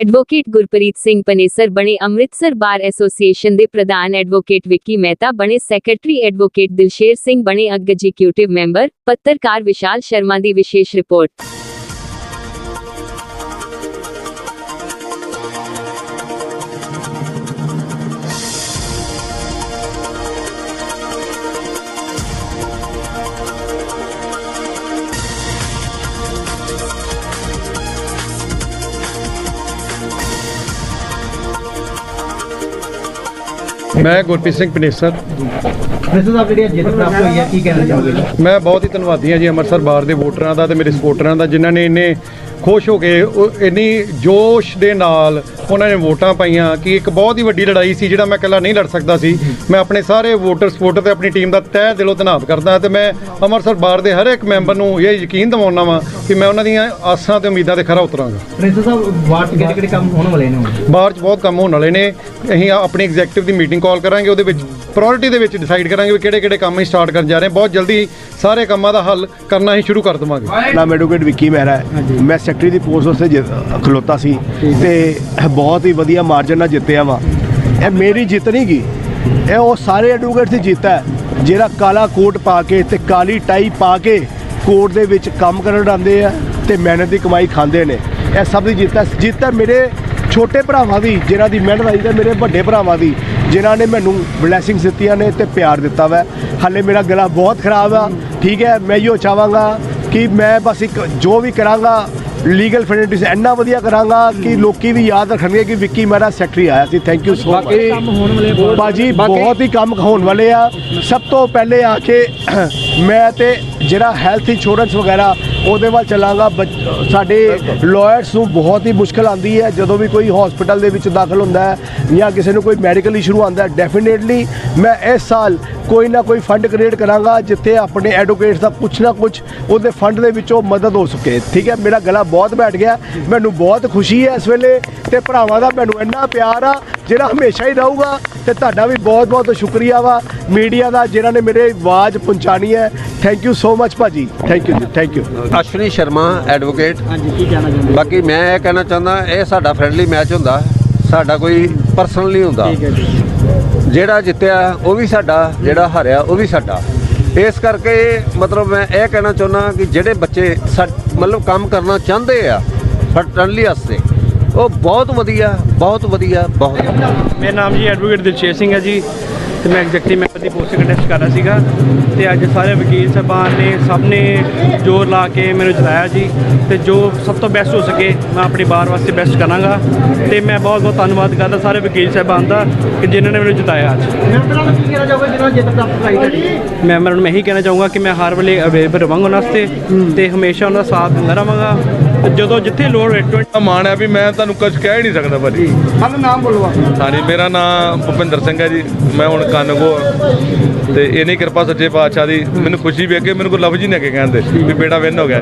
Advocate Gurpreet Singh Panesar ਬਣੇ Amritsar bar association ਦੇ ਪ੍ਰਧਾਨ ਐਡਵੋਕੇਟ ਵਿੱਕੀ ਮਹਿਤਾ, ਬਣੇ ਸੈਕਟਰੀ ਐਡਵੋਕੇਟ ਦਿਲਸ਼ੇਰ ਸਿੰਘ, ਬਣੇ ਐਗਜ਼ੀਕਿਊਟਿਵ ਮੈਂਬਰ ਪੱਤਰਕਾਰ ਵਿਸ਼ਾਲ ਸ਼ਰਮਾ ਦੀ ਵਿਸ਼ੇਸ਼ ਰਿਪੋਰਟ। ਮੈਂ ਗੁਰਪ੍ਰੀਤ ਸਿੰਘ ਪਨੇਸਰ ਪ੍ਰੈਸਰ ਸਾਹਿਬ ਜਿਹੜੀ ਜਿੱਤ ਪ੍ਰਾਪਤ ਹੋਈ ਹੈ ਕੀ ਕਹਿਣਾ ਚਾਹੋਗੇ? ਮੈਂ ਬਹੁਤ ਹੀ ਧੰਨਵਾਦੀ ਹਾਂ ਜੀ ਅੰਮ੍ਰਿਤਸਰ ਬਾਰ ਦੇ ਵੋਟਰਾਂ ਦਾ ਤੇ ਮੇਰੇ ਸਪੋਰਟਰਾਂ ਦਾ ਜਿਨ੍ਹਾਂ ਨੇ ਇੰਨੇ ਖੁਸ਼ ਹੋ ਕੇ ਉਹ ਇੰਨੀ ਜੋਸ਼ ਦੇ ਨਾਲ ਉਹਨਾਂ ਨੇ ਵੋਟਾਂ ਪਾਈਆਂ ਕਿ ਇੱਕ ਬਹੁਤ ਹੀ ਵੱਡੀ ਲੜਾਈ ਸੀ ਜਿਹੜਾ ਮੈਂ ਇਕੱਲਾ ਨਹੀਂ ਲੜ ਸਕਦਾ ਸੀ। ਮੈਂ ਆਪਣੇ ਸਾਰੇ ਵੋਟਰ ਸਪੋਰਟਰ ਤੇ ਆਪਣੀ ਟੀਮ ਦਾ ਤਹਿ ਦਿਲੋਂ ਧੰਨਵਾਦ ਕਰਦਾ ਤੇ ਮੈਂ ਅੰਮ੍ਰਿਤਸਰ ਬਾਰ ਦੇ ਹਰ ਇੱਕ ਮੈਂਬਰ ਨੂੰ ਇਹ ਯਕੀਨ ਦਿਵਾਉਣਾ ਵਾਂ ਕਿ ਮੈਂ ਉਹਨਾਂ ਦੀਆਂ ਆਸਾਂ ਤੇ ਉਮੀਦਾਂ ਤੇ ਖਰਾ ਉਤਰਾਂਗਾ। ਪ੍ਰੈਸਰ ਸਾਹਿਬ ਵਾਰਡ 'ਚ ਕਿਹੜੇ ਕਿਹੜੇ ਕੰਮ ਹੋਣ ਵਾਲੇ ਨੇ ਹੁਣ? ਬਾਹਰ 'ਚ ਬਹੁਤ ਕੰਮ ਹੋਣ ਵਾਲੇ ਨੇ। ਅਸੀਂ ਆਪਣੀ ਐਗਜ਼ੈਕਟਿਵ ਦੀ ਮੀਟਿੰਗ ਕਾਲ ਕਰਾਂਗੇ ਉਹਦੇ ਵਿੱਚ ਪ੍ਰਾਇੋਰਟੀ ਦੇ ਵਿੱਚ ਡਿਸਾਈਡ ਕਰਾਂਗੇ ਵੀ ਕਿਹੜੇ ਕਿਹੜੇ ਕੰਮ ਅਸੀਂ ਸਟਾਰਟ ਕਰਨ ਜਾ ਰਹੇ ਹਾਂ। ਬਹੁਤ ਜਲਦੀ ਸਾਰੇ ਕੰਮਾਂ ਦਾ ਹੱਲ ਕਰਨਾ ਅਸੀਂ ਸ਼ੁਰੂ ਕਰ ਦੇਵਾਂਗੇ। ਨਾਮ ਐਡਵੋਕੇਟ ਵਿੱਕੀ ਮਹਿਰਾ ਹੈ। ਮੈਂ ਸੈਕਟਰੀ ਦੀ ਪੋਸਟ ਉਸੇ ਜਿੱਤ- ਖਲੋਤਾ ਸੀ ਤੇ ਬਹੁਤ ਹੀ ਵਧੀਆ ਮਾਰਜਨ ਨਾਲ ਜਿੱਤਿਆ ਵਾ। ਇਹ ਮੇਰੀ ਜਿੱਤ ਨਹੀਂ ਗੀ ਇਹ ਉਹ ਸਾਰੇ ਐਡਵੋਕੇਟ ਦੀ ਜਿੱਤ ਹੈ, ਜਿਹੜਾ ਕਾਲਾ ਕੋਟ ਪਾ ਕੇ ਤੇ ਕਾਲੀ ਟਾਈ ਪਾ ਕੇ ਕੋਰਟ ਦੇ ਵਿੱਚ ਕੰਮ ਕਰਨ ਆਉਂਦੇ ਆ ਤੇ ਮਿਹਨਤ ਦੀ ਕਮਾਈ ਖਾਂਦੇ ਨੇ। ਇਹ ਸਭ ਦੀ ਜਿੱਤ ਹੈ। ਜਿੱਤ ਹੈ ਮੇਰੇ ਛੋਟੇ ਭਰਾਵਾਂ ਦੀ, ਜਿਨ੍ਹਾਂ ਦੀ ਮਿਹਨਤ ਆਈ ਤੇ ਮੇਰੇ ਵੱਡੇ ਭਰਾਵਾਂ ਦੀ, ਜਿਨ੍ਹਾਂ ਨੇ ਮੈਨੂੰ ਬਲੇਸਿੰਗਸ ਦਿੱਤੀਆਂ ਨੇ ਤੇ ਪਿਆਰ ਦਿੱਤਾ ਵਾ। ਹਾਲੇ ਮੇਰਾ ਗਲਾ ਬਹੁਤ ਖਰਾਬ ਆ। ਠੀਕ ਹੈ, ਮੈਂ ਇਹੋ ਚਾਹਾਂਗਾ ਕਿ ਮੈਂ ਬਸ ਇੱਕ ਜੋ ਵੀ ਕਰਾਂਗਾ ਲੀਗਲ ਫੈਸਿਲਿਟੀਜ਼ ਇੰਨਾ ਵਧੀਆ ਕਰਾਂਗਾ ਕਿ ਲੋਕੀ ਵੀ ਯਾਦ ਰੱਖਣਗੇ ਕਿ ਵਿੱਕੀ ਮੇਰਾ ਸੈਕਟਰੀ ਆਇਆ ਸੀ। ਥੈਂਕ ਯੂ ਸੋ ਮਚ ਕੰਮ ਹੋਣ ਵਾਲੇ ਬਹੁਤ ਬਾਜੀ ਬਹੁਤ ਹੀ ਕੰਮ ਹੋਣ ਵਾਲੇ ਆ। ਸਭ ਤੋਂ ਪਹਿਲੇ ਆ ਕੇ ਮੈਂ ਤੇ ਜਿਹੜਾ ਹੈਲਥ ਇੰਸ਼ੋਰੈਂਸ ਵਗੈਰਾ ਉਹਦੇ ਵੱਲ ਚੱਲਾਂਗਾ। ਬੱਚ- ਸਾਡੇ ਲਾਇਰਸ ਨੂੰ ਬਹੁਤ ਹੀ ਮੁਸ਼ਕਲ ਆਂਦੀ ਹੈ। ਜਦੋਂ ਵੀ ਕੋਈ ਹਸਪੀਟਲ ਦੇ ਵਿੱਚ ਦਾਖਲ ਹੁੰਦਾ ਹੈ ਜਾਂ ਕਿਸੇ ਨੂੰ ਕੋਈ ਮੈਡੀਕਲ ਇਸ਼ੂ ਆਂਦਾ ਹੈ ਡੈਫੀਨੇਟਲੀ ਮੈਂ ਇਸ ਸਾਲ ਕੋਈ ਨਾ ਕੋਈ ਫੰਡ ਕ੍ਰੀਏਟ ਕਰਾਂਗਾ, ਜਿੱਥੇ ਆਪਣੇ ਐਡਵੋਕੇਟਸ ਦਾ ਕੁਛ ਨਾ ਕੁਛ ਉਹਦੇ ਫੰਡ ਦੇ ਵਿੱਚੋਂ ਮਦਦ ਹੋ ਸਕੇ। ਠੀਕ ਹੈ? ਮੇਰਾ ਗਲਾ ਬਹੁਤ ਬੈਠ ਗਿਆ। ਮੈਨੂੰ ਬਹੁਤ ਖੁਸ਼ੀ ਹੈ ਇਸ ਵੇਲੇ ਤੇ ਭਰਾਵਾਂ ਦਾ ਮੈਨੂੰ ਇੰਨਾ ਪਿਆਰ ਆ, ਜਿਹੜਾ ਹਮੇਸ਼ਾ ਹੀ ਰਹੂਗਾ। ਤੇ ਤੁਹਾਡਾ ਵੀ ਬਹੁਤ ਬਹੁਤ ਸ਼ੁਕਰੀਆ ਵਾ। ਮੀਡੀਆ ਦਾ ਜਿਨ੍ਹਾਂ ਨੇ ਮੇਰੇ ਆਵਾਜ਼ ਪਹੁੰਚਾਣੀ ਹੈ। ਥੈਂਕ ਯੂ ਸੋ ਮਚ ਭਾਜੀ। Thank you ji thank you Ashwani Sharma advocate ਹਾਂਜੀ ਕੀ ਕਹਿਣਾ ਚਾਹੁੰਦੇ ਬਾਕੀ ਮੈਂ ਇਹ ਕਹਿਣਾ ਚਾਹੁੰਦਾ ਇਹ ਸਾਡਾ ਫ੍ਰੈਂਡਲੀ ਮੈਚ ਹੁੰਦਾ। ਸਾਡਾ ਕੋਈ ਪਰਸਨਲ ਨਹੀਂ ਹੁੰਦਾ। ਠੀਕ ਹੈ ਜੀ। ਜਿਹੜਾ ਜਿੱਤਿਆ ਉਹ ਵੀ ਸਾਡਾ। ਜਿਹੜਾ ਹਾਰਿਆ ਉਹ ਵੀ ਸਾਡਾ। ਇਸ ਕਰਕੇ ਮਤਲਬ ਮੈਂ ਇਹ ਕਹਿਣਾ ਚਾਹੁੰਦਾ ਕਿ ਜਿਹੜੇ ਬੱਚੇ ਸਾ- ਮਤਲਬ ਕੰਮ ਕਰਨਾ ਚਾਹੁੰਦੇ ਆ ਫਰਟਨਲੀ ਵਾਸਤੇ ਉਹ ਬਹੁਤ ਵਧੀਆ ਬਹੁਤ ਵਧੀਆ, ਬਹੁਤ ਮੇਰਾ ਨਾਮ ਜੀ ਐਡਵੋਕੇਟ ਦਿਲਸ਼ੇਰ ਸਿੰਘ ਹੈ ਜੀ, ਤੇ ਮੈਂ ਐਗਜ਼ੈਕਟਿਵ ਮੈਂਬਰ ਦੀ ਪੋਸਟ ਕੰਟੈਸਟ ਕਰ ਰਿਹਾ ਸੀਗਾ, ਤੇ ਅੱਜ ਸਾਰੇ ਵਕੀਲ ਸਾਹਿਬਾਨ ਨੇ, ਸਭ ਨੇ ਜ਼ੋਰ ਲਾ ਕੇ ਮੈਨੂੰ ਜਿਤਾਇਆ ਜੀ, ਤੇ ਜੋ ਸਭ ਤੋਂ ਬੈਸਟ ਹੋ ਸਕੇ, ਮੈਂ ਆਪਣੀ ਬਾਰ ਵਾਸਤੇ ਬੈਸਟ ਕਰਾਂਗਾ, ਤੇ ਮੈਂ ਬਹੁਤ ਬਹੁਤ ਧੰਨਵਾਦ ਕਰਦਾ ਸਾਰੇ ਵਕੀਲ ਸਾਹਿਬਾਨ ਦਾ, ਕਿ ਜਿਨ੍ਹਾਂ ਨੇ ਮੈਨੂੰ ਜਿਤਾਇਆ ਅੱਜ। ਮੈਂਬਰਾਂ ਨੂੰ ਕੀ ਕਹਿਣਾ ਚਾਹੋਗੇ ਜਿਹਨਾਂ ਜਿੱਤ ਪ੍ਰਾਪਤ ਕਰਾਈ ਤੁਹਾਡੀ ਮੈਂ ਮੈਂਬਰਾਂ ਨੂੰ ਮੈਂ ਇਹੀ ਕਹਿਣਾ ਚਾਹੂੰਗਾ ਕਿ ਮੈਂ ਹਰ ਵੇਲੇ ਅਵੇਲੇਬਲ ਰਵਾਂਗਾ ਉਹਨਾਂ ਵਾਸਤੇ, ਤੇ ਹਮੇਸ਼ਾ ਉਹਨਾਂ ਦਾ ਸਾਥ ਦਿੰਦਾ ਰਵਾਂਗਾ ਜਦੋਂ ਜਿੱਥੇ ਲੋੜ ਹੋਏ 20 ਮਾਣ ਹੈ ਵੀ ਮੈਂ ਤੁਹਾਨੂੰ ਕੁਝ ਕਹਿ ਹੀ ਨਹੀਂ ਸਕਦਾ ਭਾਜੀ। ਹਾਂ ਨਾਮ ਬੋਲੋ ਆਪਣਾ ਹਾਂਜੀ ਮੇਰਾ ਨਾਮ ਭੁਪਿੰਦਰ ਸਿੰਘ ਹੈ ਜੀ। ਮੈਂ ਹੁਣ ਕਾਨਗੋ ਹਾਂ। ਤੇ ਇਹਨੀ ਕਿਰਪਾ ਸੱਚੇ ਪਾਤਸ਼ਾਹ ਦੀ। ਮੈਨੂੰ ਖੁਸ਼ੀ ਵੇਖ ਕੇ ਮੈਨੂੰ ਕੋਈ ਲਫ਼ਜ਼ ਹੀ ਨਹੀਂ ਅੱਗੇ ਕਹਿੰਦੇ ਵੀ ਬੇਟਾ ਵਿਨ ਹੋ ਗਿਆ।